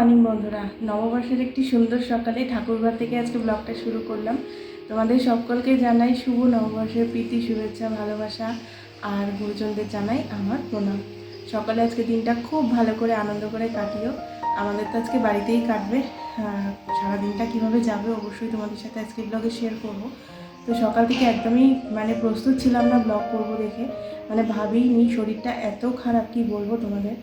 Morning বন্ধুরা। নববর্ষের একটি সুন্দর সকালে ঠাকুরঘর থেকে আজকে ব্লগটা শুরু করলাম। তোমাদের সকলকে জানাই শুভ নববর্ষের প্রীতি শুভেচ্ছা ভালোবাসা আর গুরুজনদের জানাই আমার প্রণাম। সকালে আজকে দিনটা খুব ভালো করে আনন্দ করে কাটিও। আমাদের তো আজকে বাড়িতেই কাটবে। আহ, সারাদিনটা কীভাবে যাবে অবশ্যই তোমাদের সাথে আজকে ব্লগে শেয়ার করব। তো সকাল থেকে একদমই মানে প্রস্তুত ছিলাম না ব্লগ করব দেখে। মানে ভাবিনি শরীরটা এত খারাপ কি বলব তোমাদের?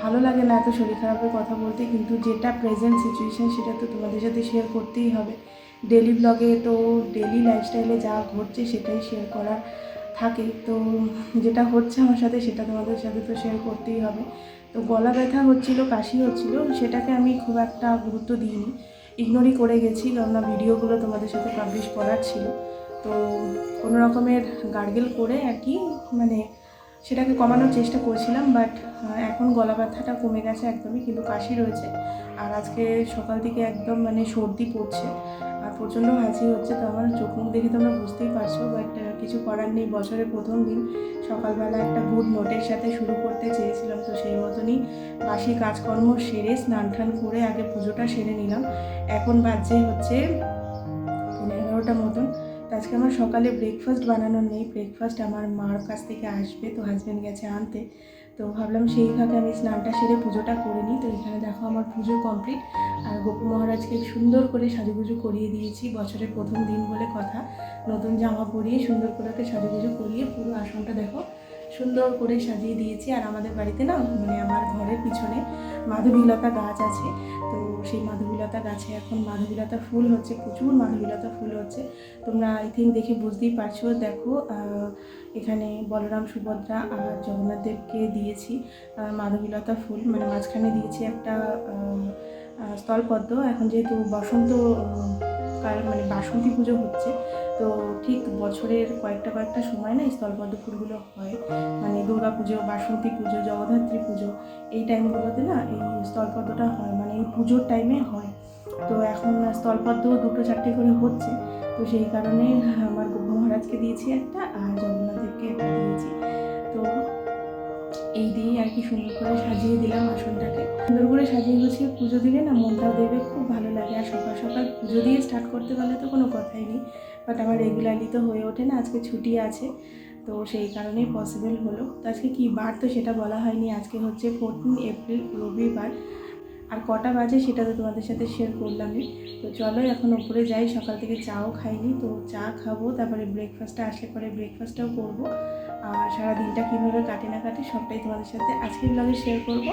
ভালো লাগে না এত শরীর খারাপের কথা বলতে, কিন্তু যেটা প্রেজেন্ট সিচুয়েশান সেটা তো তোমাদের সাথে শেয়ার করতেই হবে। ডেলি ব্লগে তো ডেলি লাইফস্টাইলে যা ঘটছে সেটাই শেয়ার করার থাকে। তো যেটা হচ্ছে আমার সাথে সেটা তোমাদের সাথে তো শেয়ার করতেই হবে। তো গলা ব্যথা হচ্ছিল, কাশি হচ্ছিল, সেটাকে আমি খুব একটা গুরুত্ব দিইনি। ইগনোরই করে গেছি, কেননা ভিডিওগুলো তোমাদের সাথে পাবলিশ করার ছিল। তো কোনো রকমের গার্গেল করে আর কি মানে সেটাকে কমানোর চেষ্টা করছিলাম বাট এখন গলা ব্যথাটা কমে গেছে একদমই, কিন্তু কাশি রয়েছে। আর আজকে সকাল থেকে একদম মানে সর্দি পড়ছে, আর প্রচণ্ড হাসি হচ্ছে, তো আমার চোখ মুখ দেখে তোমরা বুঝতেই পারছ বাট কিছু করার নেই। বছরের প্রথম দিন সকালবেলা একটা গুড নোটের সাথে শুরু করতে চেয়েছিলাম, তো সেই মতনই বাসি কাজকর্ম সেরে স্নান টান করে আগে পুজোটা সেরে নিলাম। এখন বাজে হচ্ছে পনেরো এগারোটা মতন। আজকে আমার সকালে ব্রেকফাস্ট বানানো নেই। ব্রেকফাস্ট আমার মার কাছ থেকে আসবে, তো হাজব্যান্ড গেছে আনতে। তো ভাবলাম সেই ফাঁকে আমি স্নানটা সেরে পুজোটা করে নিই। তো এখানে দেখো আমার পুজো কমপ্লিট আর গোপু মহারাজকে সুন্দর করে সাজুগুজু করিয়ে দিয়েছি, বছরের প্রথম দিন বলে কথা। নতুন জামা পরিয়ে সুন্দর করে ওকে সাজুগুজু করিয়ে পুরো আসনটা দেখো। সুন্দর করে সাজিয়ে দিয়েছি। আর আমাদের বাড়িতে না মানে আমার ঘরের পিছনে মাধবীলতা গাছ আছে। তো সেই মাধবীলতা গাছে এখন মাধবীলতা ফুল হচ্ছে, প্রচুর মাধবীলতা ফুল হচ্ছে। তোমরা আই থিঙ্ক দেখে বুঝতেই পারছ। দেখো এখানে বলরাম, সুভদ্রা আর জগন্নাথ দেবকে দিয়েছি মাধবীলতা ফুল। মানে মাঝখানে দিয়েছি একটা স্থলপদ্ম। এখন যেহেতু বসন্ত কাল মানে বাসন্তী পুজো হচ্ছে তো ঠিক বছরের কয়েকটা কয়েকটা সময় না স্থলপদ্ম ফুলগুলো হয়। মানে দুর্গা পুজো, বাসন্তী পুজো, জগদ্ধাত্রী পুজো, এই টাইমগুলোতে না এই স্থলপদ্মটা হয়। মানে এই পুজোর টাইমে হয়। তো এখন স্থলপদ্ম দুটো চারটে করে হচ্ছে। তো সেই কারণে আমার গোপু মহারাজকে দিয়েছি একটা আর জগন্নাথ দেবকে একটা দিয়েছি। তো এই দিয়েই আর কি সুন্দর করে সাজিয়ে দিলাম আসনটাকে। সুন্দর করে সাজিয়ে গুছিয়ে পুজো দিলে না মনটাও দেবে খুব ভালো লাগে। আর সকাল সকাল পুজো দিয়ে স্টার্ট করতে পারলে তো কোনো কথাই নেই। বাট আমার রেগুলারলি তো হয়ে ওঠে না, আজকে ছুটি আছে, তো সেই কারণেই পসিবল হলো। তো আজকে কী বার তো সেটা বলা হয়নি, আজকে হচ্ছে ফোরটিন এপ্রিল রবিবার। আর কটা বাজে সেটা তো তোমাদের সাথে শেয়ার করলামই। তো চলো এখন ওপরে যাই, সকাল থেকে চাও খাইনি, তো চা খাব, তারপরে ব্রেকফাস্টটা আসলে পরে ব্রেকফাস্টটাও করব। আর সারা দিনটা কীভাবে কাটে না কাটে সবটাই তোমাদের সাথে আজকের ব্লগে শেয়ার করব।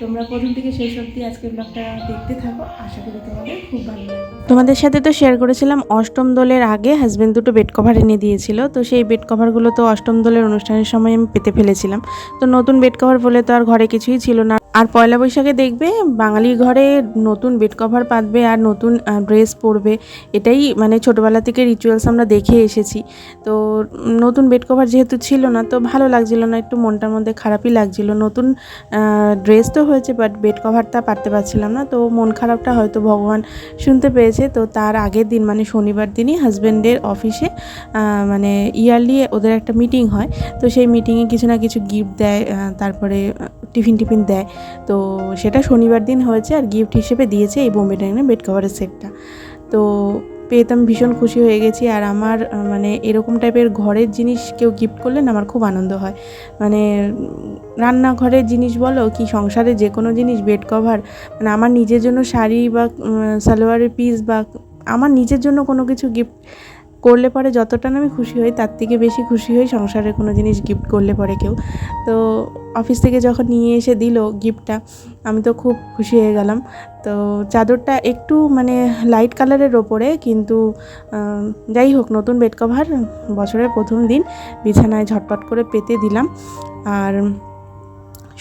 তোমরা প্রথম থেকে শেষ অবধি আজকের ব্লগটা দেখতে থাকো, আশা করি তোমাদের খুব ভালো লাগবে। তোমাদের সাথে তো শেয়ার করেছিলাম, অষ্টম দোলের আগে হাজব্যান্ড দুটো বেড কভার এনে দিয়েছিল, তো সেই বেড কভারগুলো তো অষ্টম দোলের অনুষ্ঠানের সময় আমি পেতে ফেলেছিলাম। তো নতুন বেড কভার বলে তো আর ঘরে কিছুই ছিল না। আর পয়লা বৈশাখে দেখবে বাঙালি ঘরে নতুন বেড কভার পাতবে আর নতুন ড্রেস পরবে, এটাই মানে ছোটোবেলা থেকে রিচুয়ালস আমরা দেখে এসেছি। তো নতুন বেড কভার যেহেতু ছিল না, তো ভালো লাগছিল না, একটু মনটার মধ্যে খারাপই লাগছিল। নতুন ড্রেস তো হয়েছে বাট বেড কভারটা পারতে পারছিলাম না, তো মন খারাপটা হয়তো ভগবান শুনতে পেয়েছে। তো তার আগের দিন মানে শনিবার দিনই হাজব্যান্ডের অফিসে মানে ইয়ারলি ওদের একটা মিটিং হয়। তো সেই মিটিংয়ে কিছু না কিছু গিফট দেয় তারপরে টিফিন টিফিন দেয়। তো সেটা শনিবার দিন হয়েছে আর গিফট হিসেবে দিয়েছে এই বোম্বে ডাইনের বেড কভারের সেটটা তো পেয়ে ভীষণ খুশি হয়ে গেছি আর আমার মানে এরকম টাইপের ঘরের জিনিস কেউ গিফট করলে না আমার খুব আনন্দ হয়। মানে রান্নাঘরের জিনিস বলো কি সংসারে যে কোনো জিনিস বেড কভার মানে আমার নিজের জন্য শাড়ি বা সালোয়ারের পিস বা, আমার নিজের জন্য কোনো কিছু গিফট করলে পরে যতটা না আমি খুশি হই, তার থেকে বেশি খুশি হই সংসারের কোনো জিনিস গিফট করলে পরে কেউ। তো অফিস থেকে যখন নিয়ে এসে দিল গিফটটা আমি তো খুব খুশি হয়ে গেলাম। তো চাদরটা একটু মানে লাইট কালারের ওপরে, কিন্তু যাই হোক, নতুন বেড কভার বছরের প্রথম দিন, বিছানায় ঝটপট করে পেতে দিলাম। আর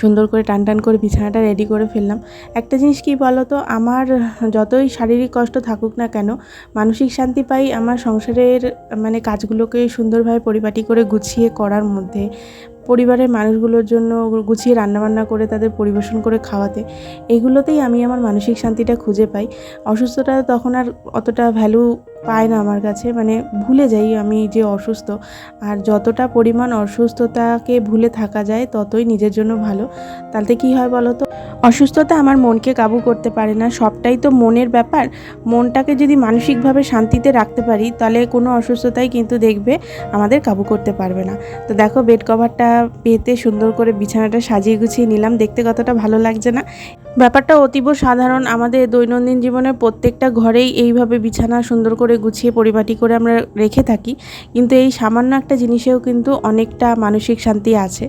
সুন্দর করে টান টান করে বিছানাটা রেডি করে ফেললাম। একটা জিনিস কি বলো তো আমার যতই শারীরিক কষ্ট থাকুক না কেন, মানসিক শান্তি পাই আমার সংসারের মানে কাজগুলোকে সুন্দরভাবে পরিপাটি করে গুছিয়ে করার মধ্যে। পরিবারের মানুষগুলোর জন্য গুছিয়ে রান্নাবান্না করে তাদের পরিবেশন করে খাওয়াতে, এগুলোতেই আমি আমার মানসিক শান্তিটা খুঁজে পাই। অসুস্থতা তখন আর অতটা ভ্যালু পায় না আমার কাছে মানে ভুলে যাই আমি যে অসুস্থ। আর যতটা পরিমাণ অসুস্থতাকে ভুলে থাকা যায় ততই নিজের জন্য ভালো। তাতে কি হয় বলো তো অসুস্থতা আমার মনকে কাবু করতে পারে না, সবটাই তো মনের ব্যাপার। মনটাকে যদি মানসিকভাবে শান্তিতে রাখতে পারি, তাহলে কোনো অসুস্থতাই কিন্তু দেখবে আমাদের কাবু করতে পারবে না। তো দেখো বেড কভারটা পেতে সুন্দর করে বিছানাটা সাজিয়ে গুছিয়ে নিলাম, দেখতে কতটা ভালো লাগছে না। ব্যাপারটা অতীব সাধারণ, আমাদের দৈনন্দিন জীবনের প্রত্যেকটা ঘরেই এইভাবে বিছানা সুন্দর করে গুছিয়ে পরিপাটি করে আমরা রেখে থাকি। কিন্তু এই সামান্য একটা জিনিসেও কিন্তু অনেকটা মানসিক শান্তি আছে।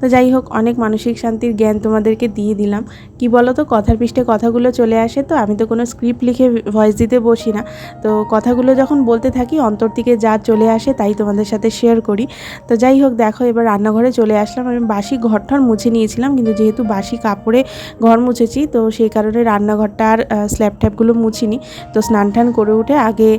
তো যাই হোক, অনেক মানসিক শান্তির জ্ঞান তোমাদেরকে দিয়ে দিলাম। কি বলো তো কথার পৃষ্ঠে কথাগুলো চলে আসে তো, আমি তো কোনো স্ক্রিপ্ট লিখে ভয়েস দিতে বসি না। তো কথাগুলো যখন বলতে থাকি, অন্তর থেকে যা চলে আসে তাই তোমাদের সাথে শেয়ার করি। তো যাই হোক, দেখো এবার রান্নাঘরে চলে আসলাম। আমি বাসি ঘরঠর মুছে নিয়েছিলাম, কিন্তু যেহেতু বাসি কাপড়ে ঘর মুছেছি, তো সেই কারণে রান্নাঘরটা আর স্ল্যাব ট্যাপগুলো মুছিনি। তো স্নান টান করে উঠে আগে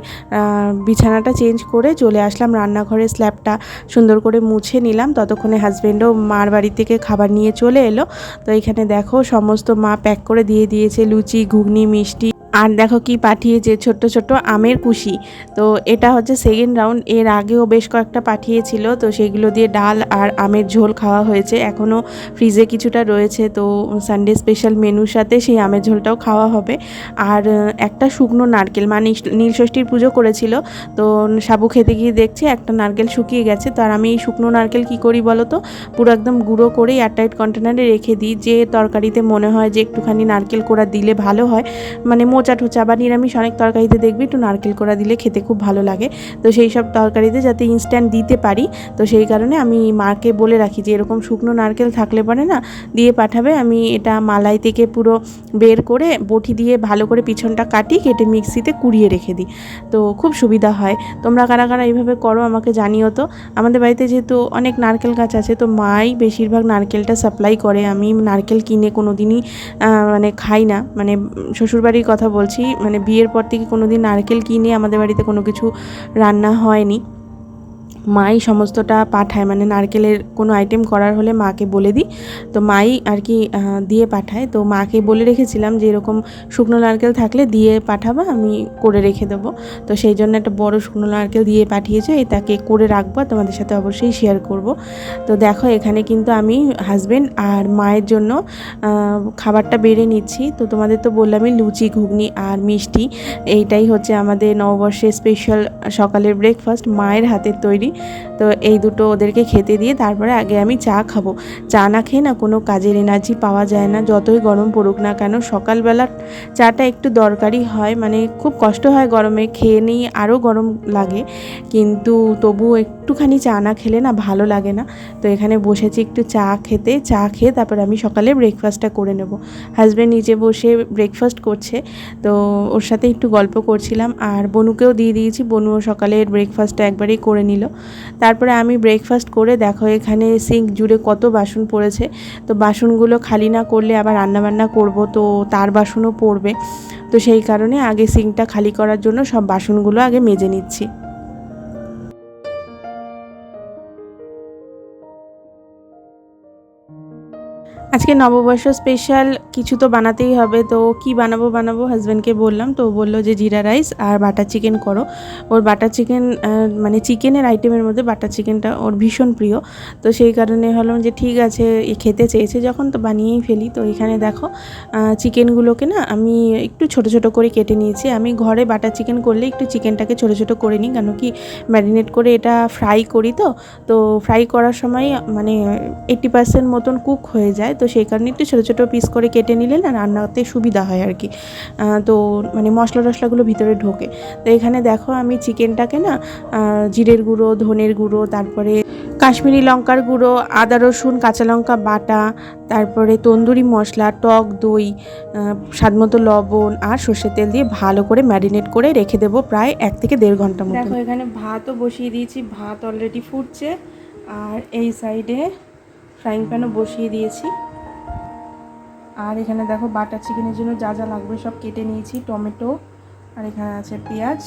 বিছানাটা চেঞ্জ করে চলে আসলাম রান্নাঘরে স্ল্যাবটা সুন্দর করে মুছে নিলাম। ততক্ষণে হাজব্যান্ডও মার বাড়ি থেকে খাবার নিয়ে চলে এলো। তো এখানে দেখো সমস্ত মা প্যাক করে দিয়ে দিয়েছে লুচি ঘুগনি মিষ্টি। আর দেখো কি পাঠিয়েছে ছোট্ট ছোট্ট আমের কুশি। তো এটা হচ্ছে সেকেন্ড রাউন্ড এর আগেও বেশ কয়েকটা পাঠিয়েছিল। তো সেগুলো দিয়ে ডাল আর আমের ঝোল খাওয়া হয়েছে। এখনও ফ্রিজে কিছুটা রয়েছে। তো সানডে স্পেশাল মেনুর সাথে সেই আমের ঝোলটাও খাওয়া হবে। আর একটা শুকনো নারকেল মানে নীলষষ্ঠীর পুজো করেছিল। তো সাবু খেতে গিয়ে দেখছি একটা নারকেল শুকিয়ে গেছে। তো আর আমি এই শুকনো নারকেল কি করি বলো তো? পুরো একদম গুঁড়ো করে এয়ারটাইট কন্টেনারে রেখে দিই। যে তরকারিতে মনে হয় যে একটুখানি নারকেল কোড়া দিলে ভালো হয়। মানে মোচা টোচা বা নিরামিষ অনেক তরকারিতে দেখবি একটু নারকেল কোড়া দিলে খেতে খুব ভালো লাগে। তো সেই সব তরকারিতে যাতে ইনস্ট্যান্ট দিতে পারি, তো সেই কারণে আমি মাকে বলে রাখি যে এরকম শুকনো নারকেল থাকলে পারে না দিয়ে পাঠাবে। আমি এটা মালাই থেকে পুরো বের করে বটি দিয়ে ভালো করে পিছনটা কাটি কেটে মিক্সিতে কুড়িয়ে রেখে দিই। তো খুব সুবিধা হয়। তোমরা কারা কারা এইভাবে করো আমাকে জানিও তো। আমাদের বাড়িতে যেহেতু অনেক নারকেল গাছ আছে, তো মাই বেশিরভাগ নারকেলটা সাপ্লাই করে। আমি নারকেল কিনে কোনো দিনই মানে খাই না। মানে শ্বশুরবাড়ির কথা বলছি মানে বিয়ের পর থেকে কোনো দিন নারকেল কিনে আমাদের বাড়িতে কোনো কিছু রান্না হয়নি। মাই সমস্তটা পাঠায় মানে নারকেলের কোনো আইটেম করার হলে মাকে বলে দিই। তো মাই আর কি দিয়ে পাঠায়। তো মাকে বলে রেখেছিলাম যে এরকম শুকনো নারকেল থাকলে দিয়ে পাঠাবা, আমি করে রেখে দেবো। তো সেই জন্য একটা বড় শুকনো নারকেল দিয়ে পাঠিয়েছে তাকে করে রাখব তোমাদের সাথে অবশ্যই শেয়ার করব। তো দেখো, এখানে কিন্তু আমি হাজবেন্ড আর মায়ের জন্য খাবারটা বেড়ে নিচ্ছি। তো তোমাদের তো বললামই লুচি, ঘুগনি আর মিষ্টি, এইটাই হচ্ছে আমাদের নববর্ষের স্পেশাল সকালের ব্রেকফাস্ট মায়ের হাতের তৈরি। তো এই দুটো ওদেরকে খেতে দিয়ে তারপরে আগে আমি চা খাব। চা না খেয়ে না কোনো কাজের এনার্জি পাওয়া যায় না। যতই গরম পড়ুক না কেন সকালবেলা চাটা একটু দরকারি হয়। মানে খুব কষ্ট হয় গরমে, খেয়ে নিই আরও গরম লাগে। কিন্তু তবু একটুখানি চা না খেলে না ভালো লাগে না। তো এখানে বসেছি একটু চা খেতে। চা খেয়ে তারপর আমি সকালে ব্রেকফাস্টটা করে নেব। হাজব্যান্ড নিচে বসে ব্রেকফাস্ট করছে। তো ওর সাথে একটু গল্প করছিলাম। আর বনুকেও দিয়ে দিয়েছি। বনুও সকালের ব্রেকফাস্টটা একবারেই করে নিল। তারপরে আমি ব্রেকফাস্ট করে দেখো এখানে সিঙ্ক জুড়ে কত বাসন পড়েছে। তো বাসনগুলো খালি না করলে আবার রান্নাবান্না করব, তো তার বাসনও পড়বে। তো সেই কারণে আগে সিঙ্কটা খালি করার জন্য সব বাসনগুলো আগে মেজে নিচ্ছি। আজকে নববর্ষ স্পেশাল কিছু তো বানাতেই হবে, তো কি বানাবো বানাবো হাজব্যান্ডকে বললাম, তো বলল যে জিরা রাইস আর বাটার চিকেন করো। ওর বাটার চিকেন মানে চিকেনের আইটেমের মধ্যে বাটার চিকেনটা ওর ভীষণ প্রিয়। তো সেই কারণে হলাম যে ঠিক আছে খেতে চেয়েছে যখন, তো বানিয়েই ফেলি। তো এখানে দেখো চিকেনগুলোকে না আমি একটু ছোট ছোট করে কেটে নিয়েছি। আমি ঘরে বাটার চিকেন করলে একটু চিকেনটাকে ছোট ছোট করে নিই, কেন কি ম্যারিনেট করে এটা ফ্রাই করি তো। তো ফ্রাই করার সময় মানে এইট্টি পার্সেন্ট মতন কুক হয়ে যায়, তো সেই কারণে একটু ছোটো ছোটো পিস করে কেটে নিলে না রান্নাতে সুবিধা হয় আর কি। তো মানে মশলা টশলাগুলো ভিতরে ঢোকে। তো এখানে দেখো আমি চিকেনটাকে না জিরের গুঁড়ো, ধনের গুঁড়ো, তারপরে কাশ্মীরি লঙ্কার গুঁড়ো, আদা, রসুন, কাঁচা লঙ্কা বাটা, তারপরে তন্দুরি মশলা, টক দই স্বাদমতো লবণ আর সর্ষের তেল দিয়ে ভালো করে ম্যারিনেট করে রেখে দেবো প্রায় এক থেকে দেড় ঘণ্টা মতো দেখো এখানে ভাতও বসিয়ে দিয়েছি, ভাত অলরেডি ফুটছে। আর এই সাইডে ফ্রাইং প্যানও বসিয়ে দিয়েছি। আর এখানে দেখো বাটার চিকেনের জন্য যা যা লাগবে সব কেটে নিয়েছি, টমেটো আর এখানে আছে পেঁয়াজ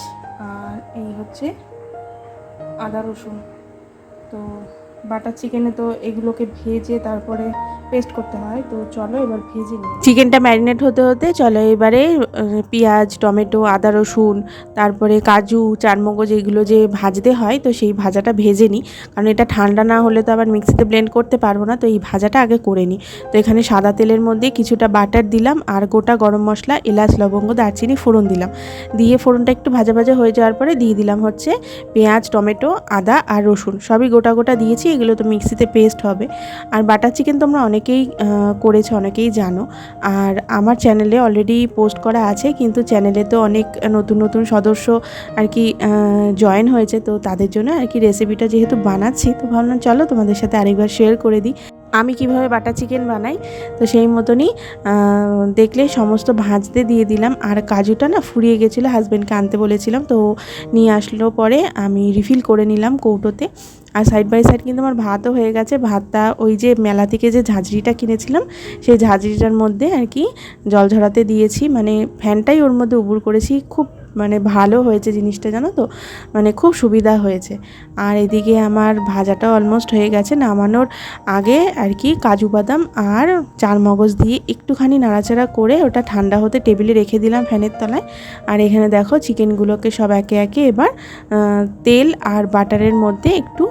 আর এই হচ্ছে আদা রসুন। তো বাটার চিকেনে তো এগুলোকে ভেজে তারপরে পেস্ট করতে হয়, তো চলো এবার ভেজে নিই। চিকেনটা ম্যারিনেট হতে হতে চলো এবারে পেঁয়াজ, টমেটো, আদা, রসুন, তারপরে কাজু, চারমগজ এগুলো যে ভাজতে হয়, তো সেই ভাজাটা ভেজে নিই। কারণ এটা ঠান্ডা না হলে তো আবার মিক্সিতে ব্লেন্ড করতে পারব না, তো এই ভাজাটা আগে করে নিই। তো এখানে সাদা তেলের মধ্যে কিছুটা বাটার দিলাম আর গোটা গরম মশলা, এলাচ, লবঙ্গ, দারচিনি, ফোড়ন দিলাম। দিয়ে ফোড়নটা একটু ভাজা ভাজা হয়ে যাওয়ার পরে দিয়ে দিলাম হচ্ছে পেঁয়াজ, টমেটো, আদা আর রসুন, সবই গোটা গোটা দিয়েছি। এগুলো তো মিক্সিতে পেস্ট হবে। আর বাটার চিকেন তোমরা অনেকেই করেছ, অনেকেই জানো। আর আমার চ্যানেলে অলরেডি পোস্ট করা আছে, কিন্তু চ্যানেলে তো অনেক নতুন নতুন সদস্য আর কি জয়েন হয়েছে, তো তাদের জন্য আর কি রেসিপিটা যেহেতু বানাচ্ছি, তো ভাবলাম চলো তোমাদের সাথে আরেকবার শেয়ার করে দিই। আমি কীভাবে বাটার চিকেন বানাই? তো সেই মতনই দেখলে সমস্ত ভাজতে দিয়ে দিলাম। আর কাজুটা না ফুরিয়ে গেছিল হাজব্যান্ডকে আনতে বলেছিলাম। তো নিয়ে আসলো পরে আমি রিফিল করে নিলাম কৌটোতে। আর সাইড বাই সাইড কিন্তু আমার ভাতও হয়ে গেছে। ভাতটা ওই যে মেলা থেকে যে ঝাঁঝরিটা কিনেছিলাম, সেই ঝাঁঝরিটার মধ্যে আর কি জল ঝরাতে দিয়েছি। মানে ফ্যানটাই ওর মধ্যে উবুর করেছি। খুব মানে ভালো হয়েছে জিনিসটা, জানো তো? মানে খুব সুবিধা হয়েছে। আর এদিকে আমার ভাজাটা অলমোস্ট হয়ে গেছে নামানোর আগে আর কি কাজু বাদাম আর চার মগজ দিয়ে একটুখানি নাড়াচাড়া করে ওটা ঠান্ডা হতে টেবিলে রেখে দিলাম ফ্যানের তলায়। আর এখানে দেখো চিকেনগুলোকে সব একে একে এবার তেল আর বাটারের মধ্যে একটু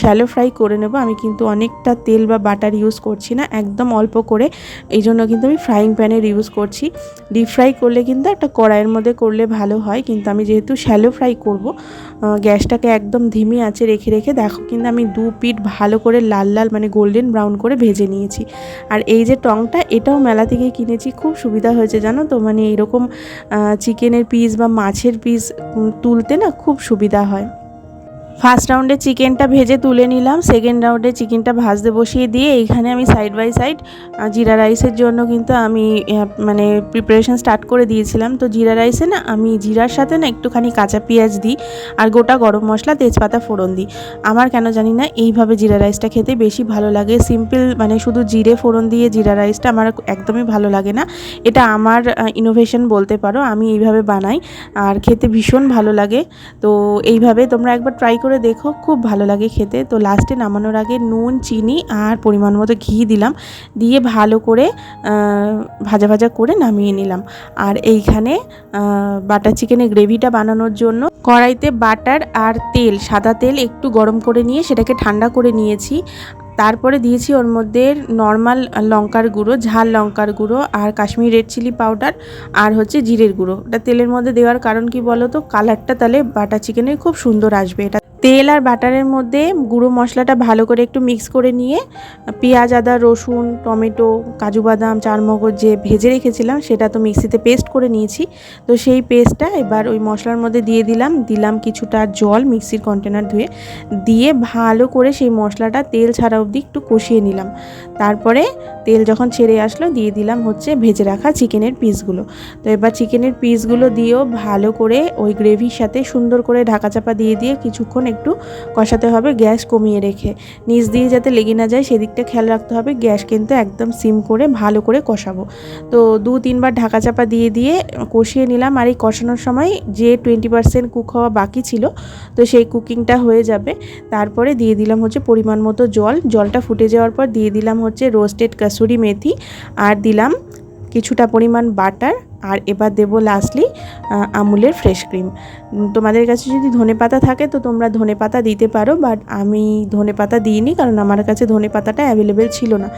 শ্যালো ফ্রাই করে নেব। আমি কিন্তু অনেকটা তেল বা বাটার ইউজ করছি না, একদম অল্প করে। এই জন্য কিন্তু আমি ফ্রাইং প্যানের ইউজ করছি। ডিপ ফ্রাই করলে কিন্তু একটা কড়াইয়ের মধ্যে করলে ভালো হয়, কিন্তু আমি যেহেতু শ্যালো ফ্রাই করব গ্যাসটাকে একদম ধিমি আঁচে রেখে রেখে দেখো কিন্তু আমি দু পিঠ ভালো করে লাল লাল মানে গোল্ডেন ব্রাউন করে ভেজে নিয়েছি। আর এই যে টংটা, এটাও মেলা থেকে কিনেছি, খুব সুবিধা হয়েছে জানো তো? মানে এরকম চিকেনের পিস বা মাছের পিস তুলতে না খুব সুবিধা হয়। ফার্স্ট রাউন্ডে চিকেনটা ভেজে তুলে নিলাম। সেকেন্ড রাউন্ডে চিকেনটা ভাজতে বসিয়ে দিয়ে এইখানে আমি সাইড বাই সাইড জিরা রাইসের জন্য কিন্তু আমি মানে প্রিপারেশন স্টার্ট করে দিয়েছিলাম। তো জিরা রাইসে না আমি জিরার সাথে না একটুখানি কাঁচা পেঁয়াজ দিই আর গোটা গরম মশলা, তেজপাতা ফোড়ন দিই। আমার কেন জানি না এইভাবে জিরা রাইসটা খেতে বেশি ভালো লাগে। সিম্পল মানে শুধু জিরে ফোড়ন দিয়ে জিরা রাইসটা আমার একদমই ভালো লাগে না। এটা আমার ইনোভেশন বলতে পারো। আমি এইভাবে বানাই আর খেতে ভীষণ ভালো লাগে। তো এইভাবে তোমরা একবার ট্রাই করে দেখো, খুব ভালো লাগে খেতে। তো লাস্টে নামানোর আগে নুন, চিনি আর পরিমাণ মতো ঘি দিলাম। দিয়ে ভালো করে ভাজা ভাজা করে নামিয়ে নিলাম। আর এইখানে বাটার চিকেনের গ্রেভিটা বানানোর জন্য কড়াইতে বাটার আর তেল, সাদা তেল একটু গরম করে নিয়ে সেটাকে ঠান্ডা করে নিয়েছি। তারপরে দিয়েছি ওর মধ্যে নর্মাল লঙ্কার গুঁড়ো, ঝাল লঙ্কার গুঁড়ো আর কাশ্মীর রেড চিলি পাউডার আর হচ্ছে জিরের গুঁড়ো। ওটা তেলের মধ্যে দেওয়ার কারণ কি বলো তো কালারটা তাহলে বাটার চিকেনের খুব সুন্দর আসবে। এটা তেল আর বাটারের মধ্যে গুঁড়ো মশলাটা ভালো করে একটু মিক্স করে নিয়ে, পেঁয়াজ, আদা, রসুন, টমেটো, কাজু বাদাম, চারমগজ যে ভেজে রেখেছিলাম সেটা তো মিক্সিতে পেস্ট করে নিয়েছি। তো সেই পেস্টটা এবার ওই মশলার মধ্যে দিয়ে দিলাম দিলাম কিছুটা জল মিক্সির কন্টেনার ধুয়ে, দিয়ে ভালো করে সেই মশলাটা তেল ছাড়া অবধি একটু কষিয়ে নিলাম। তারপরে তেল যখন ছেড়ে আসলো দিয়ে দিলাম হচ্ছে ভেজে রাখা চিকেনের পিসগুলো। তো এবার চিকেনের পিসগুলো দিয়েও ভালো করে ওই গ্রেভির সাথে সুন্দর করে ঢাকা চাপা দিয়ে দিয়ে কিছুক্ষণ একটু কষাতে হবে, গ্যাস কমিয়ে রেখে। নিচ দিয়ে যাতে লেগে না যায়, সেদিকটা খেয়াল রাখতে হবে, গ্যাস কিন্তু একদম সিম করে, ভালো করে কষাবো। তো দু, তিনবার ঢাকা চাপা দিয়ে দিয়ে কষিয়ে নিলাম, আর এই কষানোর সময় যে টোয়েন্টি পার্সেন্ট কুক হওয়া বাকি ছিল, তো সেই কুকিংটা হয়ে যাবে। তারপরে দিয়ে দিলাম হচ্ছে পরিমাণ মতো জল। জলটা ফুটে যাওয়ার পর দিয়ে দিলাম হচ্ছে রোস্টেড কাসুরি মেথি, আর দিলাম কিছুটা পরিমাণ বাটার আর এবার দেবো লাস্টলি আমুলের ফ্রেশ ক্রিম তোমাদের কাছে যদি ধনে পাতা থাকে তো তোমরা ধনে পাতা দিতে পারো বাট আমি ধনে পাতা দিইনি কারণ আমার কাছে ধনে পাতাটা অ্যাভেলেবেল ছিল না।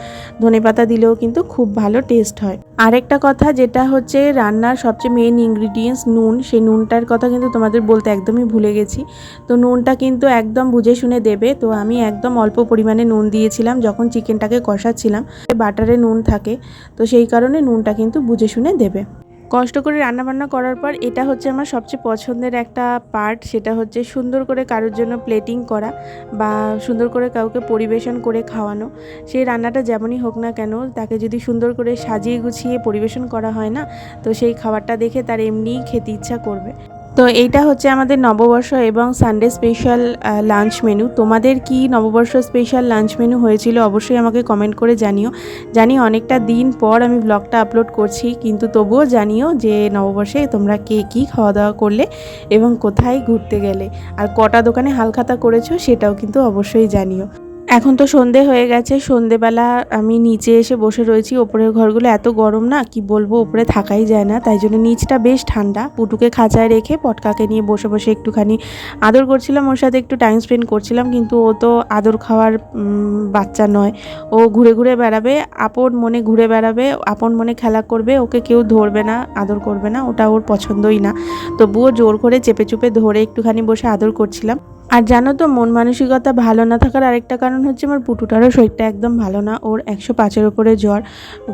ধনে পাতা দিলেও কিন্তু খুব ভালো টেস্ট হয়। আরেকটা কথা যেটা হচ্ছে, রান্নার সবচেয়ে মেন ইনগ্রিডিয়েন্টস নুন। সেই নুনটার কথা কিন্তু তোমাদের বলতে একদমই ভুলে গেছি। তো নুনটা কিন্তু একদম বুঝে শুনে দেবে। তো আমি একদম অল্প পরিমাণে নুন দিয়েছিলাম যখন চিকেনটাকে কষাচ্ছিলাম। বাটারে নুন থাকে। তো সেই কারণে নুনটা কিন্তু বুঝে শুনে দেবে। কষ্ট করে রান্নাবান্না করার পর এটা হচ্ছে আমার সবচেয়ে পছন্দের একটা পার্ট সেটা হচ্ছে সুন্দর করে কারোর জন্য প্লেটিং করা বা সুন্দর করে কাউকে পরিবেশন করে খাওয়ানো। সেই রান্নাটা যেমনই হোক না কেন, তাকে যদি সুন্দর করে সাজিয়ে গুছিয়ে পরিবেশন করা হয় না, তো সেই খাবারটা দেখে তার এমনিই খেতে ইচ্ছা করবে। তো এইটা হচ্ছে আমাদের নববর্ষ এবং সানডে স্পেশাল লাঞ্চ মেনু তোমাদের কি নববর্ষ স্পেশাল লাঞ্চ মেনু হয়েছিল? অবশ্যই আমাকে কমেন্ট করে জানিও। জানি অনেকটা দিন পর আমি ব্লগটা আপলোড করছি, কিন্তু তবুও জানিও যে নববর্ষে তোমরা কে কী খাওয়া দাওয়া করলে এবং কোথায় ঘুরতে গেলে। আর কটা দোকানে হালখাতা করেছ সেটাও কিন্তু অবশ্যই জানিও। এখন তো সন্ধে হয়ে গেছে, সন্ধেবেলা আমি নিচে এসে বসে রয়েছি। ওপরের ঘরগুলো এত গরম না, কি বলব, ওপরে থাকাই যায় না। তাই জন্য নিচটা বেশ ঠান্ডা। পুটুকে খাঁচায় রেখে পটকাকে নিয়ে বসে বসে একটুখানি আদর করছিলাম, ওর সাথে একটু টাইম স্পেন্ড করছিলাম। কিন্তু ও তো আদর খাওয়ার বাচ্চা নয়। ও ঘুরে ঘুরে বেড়াবে, আপন মনে ঘুরে বেড়াবে, আপন মনে খেলা করবে। ওকে কেউ ধরবে না, আদর করবে না, ওটা ওর পছন্দই না। তবুও জোর করে চেপে চুপে ধরে একটুখানি বসে আদর করছিলাম। আর জানো তো, মন মানসিকতা ভালো না থাকার আরেকটা কারণ হচ্ছে আমার পুটুটারও শরীরটা একদম ভালো না। ওর একশো পাঁচের ওপরে জ্বর।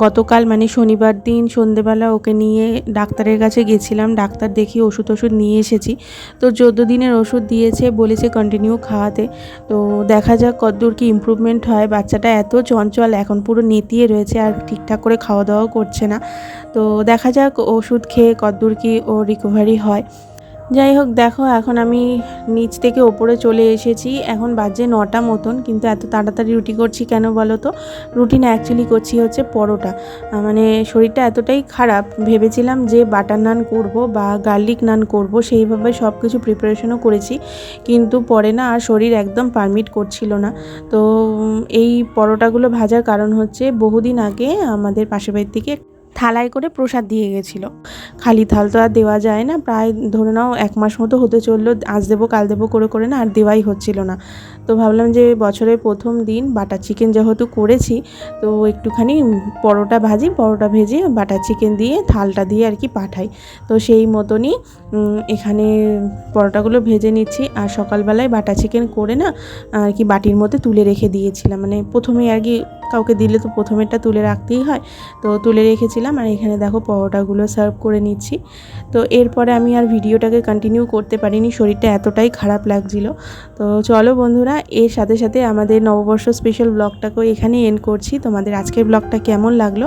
গতকাল মানে শনিবার দিন সন্ধেবেলা ওকে নিয়ে ডাক্তারের কাছে গেছিলাম। ডাক্তার দেখিয়ে ওষুধ ওষুধ নিয়ে এসেছি। তো চোদ্দ দিনের ওষুধ দিয়েছে, বলেছে কন্টিনিউ খাওয়াতে। তো দেখা যাক কতদূর কি ইমপ্রুভমেন্ট হয়। বাচ্চাটা এত চঞ্চল, এখন পুরো নেতিয়ে রয়েছে আর ঠিকঠাক করে খাওয়া দাওয়াও করছে না। তো দেখা যাক ওষুধ খেয়ে কতদূর কি ও রিকভারি হয়। যাই হোক, দেখো, এখন আমি নিচ থেকে ওপরে চলে এসেছি। এখন বাজে নটা মতন, কিন্তু এত তাড়াতাড়ি রুটি করছি কেন বলো তো? রুটি না অ্যাকচুয়ালি করছি হচ্ছে পরোটা। মানে শরীরটা এতটাই খারাপ, ভেবেছিলাম যে বাটার নান করব বা গার্লিক নান করব, সেইভাবে সব কিছু প্রিপারেশনও করেছি। কিন্তু পরে না, আর শরীর একদম পারমিট করছিল না। তো এই পরোটাগুলো ভাজার কারণ হচ্ছে বহুদিন আগে আমাদের পাশের বাড়ির থেকে থালায় করে প্রসাদ দিয়ে গেছিল। খালি থাল তো আর দেওয়া যায় না, প্রায় ধরে নাও এক মাস মতো হতে চলল, আজ দেবো কাল দেবো করে করে না, আর দেওয়াই হচ্ছিল না। তো ভাবলাম যে বছরের প্রথম দিন বাটার চিকেন যেহেতু করেছি, তো একটুখানি পরোটা ভাজি, পরোটা ভেজে বাটার চিকেন দিয়ে থালটা দিয়ে আর কি পাঠাই। তো সেই মতনই এখানে পরোটাগুলো ভেজে নিচ্ছি আর সকালবেলায় বাটার চিকেন করে না, আর কি বাটির মধ্যে তুলে রেখে দিয়েছিলাম। মানে প্রথমে আর কি কাউকে দিলে তো প্রথমেরটা তুলে রাখতেই হয়। তো তুলে রেখেছিলাম আর এখানে দেখো পরোটাগুলো সার্ভ করে নিচ্ছি। তো এরপরে আমি আর ভিডিওটাকে কন্টিনিউ করতে পারিনি, শরীরটা এতটাই খারাপ লাগছিল। তো চলো বন্ধুরা এর সাথে সাথে আমাদের নববর্ষ স্পেশাল ব্লগটাকেও এখানেই এন্ড করছি। তোমাদের আজকের ব্লগটা কেমন লাগল?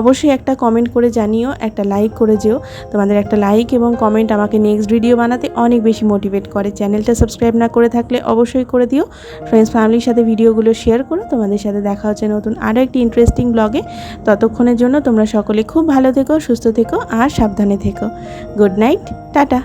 অবশ্যই একটা কমেন্ট করে জানিও, একটা লাইক করে যেও। তোমাদের একটা লাইক এবং কমেন্ট আমাকে নেক্সট ভিডিও বানাতে অনেক বেশি মোটিভেট করে। চ্যানেলটা সাবস্ক্রাইব না করে থাকলে অবশ্যই করে দিও। ফ্রেন্ডস ফ্যামিলির সাথে ভিডিওগুলো শেয়ার করো। তোমাদের সাথে দেখা হচ্ছে নতুন আরও একটি ইন্টারেস্টিং ব্লগে ততক্ষণের জন্য তোমরা সকলে খুব ভালো থেকো, সুস্থ থেকো আর সাবধানে থেকো। Good night tata!